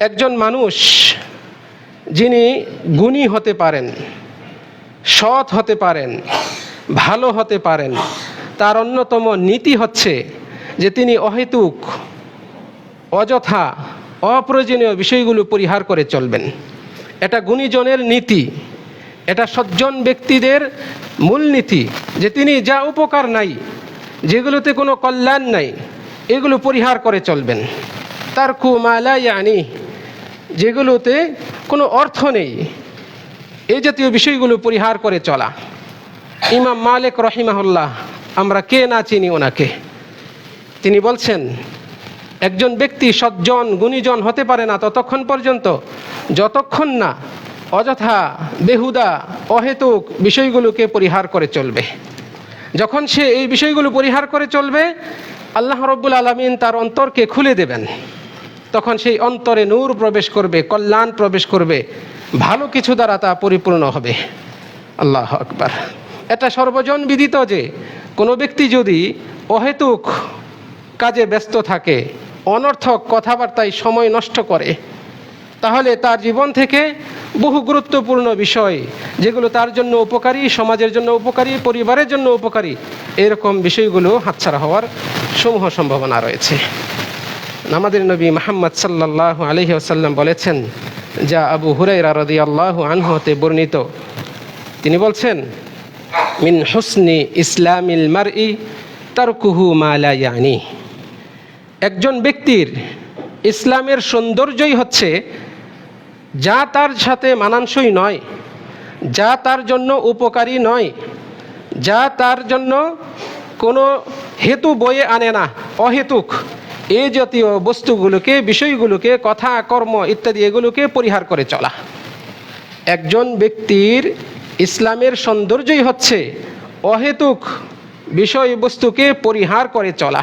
একজন মানুষ যিনি গুণী হতে পারেন, সৎ হতে পারেন, ভালো হতে পারেন, তার অন্যতম নীতি হচ্ছে যে তিনি অহেতুক, অযথা, অপ্রয়োজনীয় বিষয়গুলো পরিহার করে চলবেন। এটা গুণীজনের নীতি, এটা সজ্জন ব্যক্তিদের মূল নীতি যে তিনি যা উপকার নাই, যেগুলোতে কোনো কল্যাণ নাই, এগুলো পরিহার করে চলবেন। তার কুমালা আনি যেগুলোতে কোনো অর্থ নেই। এই জাতীয় বিষয়গুলো পরিহার করে চলা। ইমাম মালিক রহিমাহুল্লাহ, আমরা কে না চিনি ওনাকে? তিনি বলছেন, একজন ব্যক্তি সজ্জন, গুণীজন হতে পারে না ততক্ষণ পর্যন্ত, যতক্ষণ না অযথা, বেহুদা, অহেতুক বিষয়গুলোকে পরিহার করে চলবে। যখন সে এই বিষয়গুলো পরিহার করে চলবে, আল্লাহ রব্বুল আলমিন তার অন্তরকে খুলে দেবেন। তখন সেই অন্তরে নূর প্রবেশ করবে, কল্যাণ প্রবেশ করবে। ভালো কিছু দ্বারা তা পরিপূর্ণ হবে। আল্লাহ আকবার। এটা সর্বজন বিদিত যে, কোনো ব্যক্তি যদি অহেতুক কাজে ব্যস্ত থাকে, অনর্থক কথাবার্তায় সময় নষ্ট করে, তাহলে তার জীবন থেকে বহু গুরুত্বপূর্ণ বিষয়, যেগুলো তার জন্য উপকারী, সমাজের জন্য উপকারী, পরিবারের জন্য উপকারী, এরকম বিষয়গুলো হাতছাড়া হওয়ার সমূহ সম্ভাবনা রয়েছে। আমাদের নবী মোহাম্মদ সাল্লাহ আলহি আসাল্লাম বলেছেন, যা আবু হুরাইরা রদি আল্লাহ আনহতে বর্ণিত। তিনি বলছেন, মিন হুসনি ইসলামিল মার ই তারকুহু মালায়ানি একজন ব্যক্তির ইসলামের সৌন্দর্যই হচ্ছে, যা তার সাথে মানানসই নয়, যা তার জন্য উপকারী নয়, যা তার জন্য কোনো হেতু বয়ে আনে না, অহেতুক। এই জাতীয় বস্তুগুলোকে, বিষয়গুলোকে, কথা, কর্ম ইত্যাদি এগুলোকে পরিহার করে চলা। একজন ব্যক্তির ইসলামের সৌন্দর্যই হচ্ছে অহেতুক বিষয়বস্তুকে পরিহার করে চলা।